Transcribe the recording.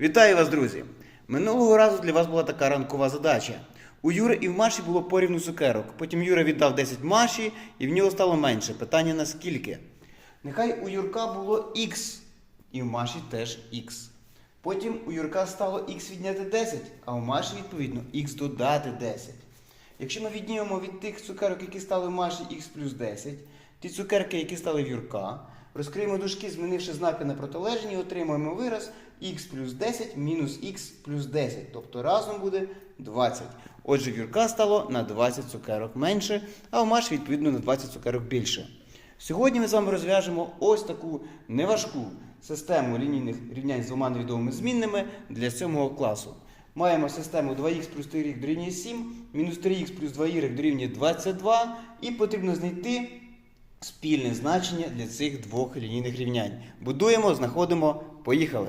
Вітаю вас, друзі! Минулого разу для вас була така ранкова задача. У Юри і в Маші було порівну цукерок. Потім Юра віддав 10 Маші, і в нього стало менше. Питання на скільки? Нехай у Юрка було Х, і в Маші теж Х. Потім у Юрка стало Х відняти 10, а у Маші, відповідно, Х додати 10. Якщо ми віднімемо від тих цукерок, які стали в Маші Х плюс 10, ті цукерки, які стали в Юрка, розкриємо дужки, змінивши знаки на протилежні, отримаємо вираз х плюс 10 мінус х плюс 10. Тобто разом буде 20. Отже, Юрка стало на 20 цукерок менше, а у Маші, відповідно, на 20 цукерок більше. Сьогодні ми з вами розв'яжемо ось таку неважку систему лінійних рівнянь з двома невідомими змінними для 7 класу. Маємо систему 2х плюс 3y дорівнює 7, мінус 3х плюс 2y дорівнює 22, і потрібно знайти спільне значення для цих двох лінійних рівнянь. Будуємо, знаходимо, поїхали!